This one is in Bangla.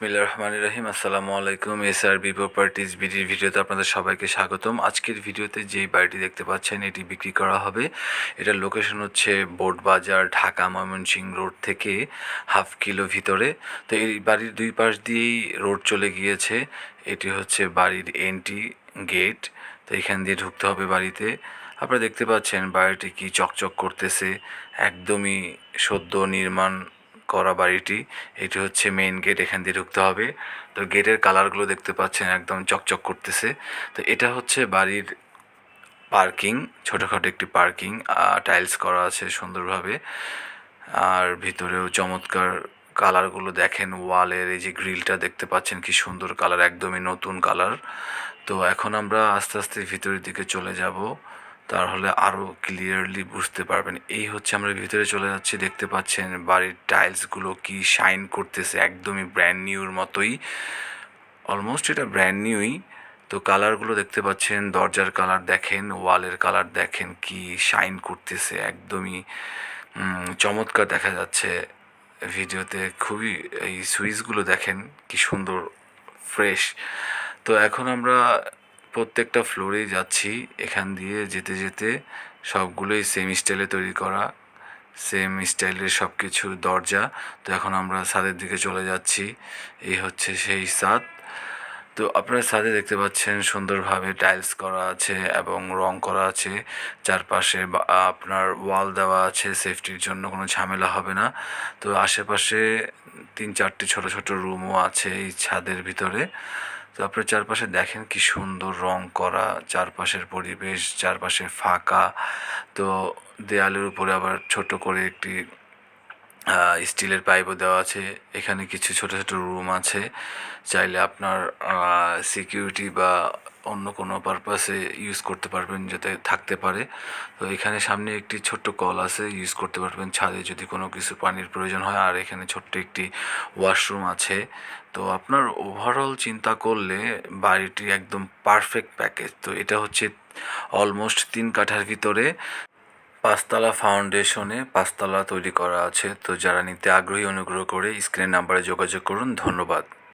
বিসমিল্লাহির রহমানির রহিম। আসসালামু আলাইকুম এস আর বি প্রপার্টিজ বিডির ভিডিওতে আপনাদের সবাইকে স্বাগতম। আজকের ভিডিওতে যেই বাড়িটি দেখতে পাচ্ছেন, এটি বিক্রি করা হবে। এটার লোকেশন হচ্ছে বোট বাজার ঢাকা, ময়মনসিং রোড থেকে হাফ কিলো ভিতরে। তো এই বাড়ির দুই পাশ দিয়েই রোড চলে গিয়েছে। এটি হচ্ছে বাড়ির এন্ট্রি গেট। তো এখান দিয়ে ঢুকতে হবে বাড়িতে। আপনারা দেখতে পাচ্ছেন বাড়িটি কি চকচক করতেছে। একদমই সদ্য নির্মাণ করা বাড়িটি, এটি হচ্ছে মেইন গেট এখান দিয়ে ঢুকতে হবে। তো গেটের কালারগুলো দেখতে পাচ্ছেন, একদম চকচক করতেছে। তো এটা হচ্ছে বাড়ির পার্কিং ছোটোখাটো একটি পার্কিং টাইলস করা আছে সুন্দরভাবে। আর ভিতরেও চমৎকার কালারগুলো দেখেন ওয়ালের এই যে গ্রিলটা দেখতে পাচ্ছেন, কি সুন্দর কালার একদমই নতুন কালার তো এখন আমরা আস্তে আস্তে ভিতরের দিকে চলে যাব। তাহলে আরও ক্লিয়ারলি বুঝতে পারবেন। এই হচ্ছে আমরা ভিতরে চলে যাচ্ছি, দেখতে পাচ্ছেন বাড়ির টাইলসগুলো কি শাইন করতেছে, একদমই ব্র্যান্ড নিউর মতোই। অলমোস্ট এটা ব্র্যান্ড নিউই তো কালারগুলো দেখতে পাচ্ছেন, দরজার কালার দেখেন ওয়ালের কালার দেখেন কি শাইন করতেছে, একদমই চমৎকার দেখা যাচ্ছে। ভিডিওতে খুবই এই সুইচগুলো দেখেন, কি সুন্দর ফ্রেশ তো এখন আমরা প্রত্যেকটা ফ্লোরেই যাচ্ছি। এখান দিয়ে যেতে যেতে সবগুলোই সেম স্টাইলে তৈরি করা সেম স্টাইলের সব কিছু দরজা। তো এখন আমরা ছাদের দিকে চলে যাচ্ছি। এই হচ্ছে সেই ছাদ। তো আপনারা ছাদে দেখতে পাচ্ছেন সুন্দরভাবে টাইলস করা আছে এবং রং করা আছে। চারপাশে আপনার ওয়াল দেওয়া আছে সেফটির জন্য কোনো ঝামেলা হবে না। তো আশেপাশে তিন চারটি ছোট ছোট রুমও আছে এই ছাদের ভিতরে। তো আপনার চারপাশে দেখেন কি সুন্দর রং করা, চারপাশের পরিবেশ, চারপাশে ফাঁকা। তো দেয়ালের উপরে আবার ছোট করে একটি স্টিলের পাইপও দেওয়া আছে। এখানে কিছু ছোট ছোট রুম আছে। চাইলে আপনার সিকিউরিটি বা অন্য কোনো পারপাসে ইউজ করতে পারবেন যাতে থাকতে পারে। তো এখানে সামনে একটি ছোট্ট কল আছে ইউজ করতে পারবেন ছাদে যদি কোনো কিছু পানির প্রয়োজন হয়। আর এখানে ছোট্ট একটি ওয়াশরুম আছে। তো আপনার ওভারঅল চিন্তা করলে বাড়িটি একদম পারফেক্ট প্যাকেজ তো এটা হচ্ছে অলমোস্ট তিন কাঠার ভিতরে পাঁচতলা ফাউন্ডেশনে পাঁচতলা তৈরি করা আছে। তো যারা নিতে আগ্রহী, অনুগ্রহ করে স্ক্রিন নাম্বারে যোগাযোগ করুন। ধন্যবাদ।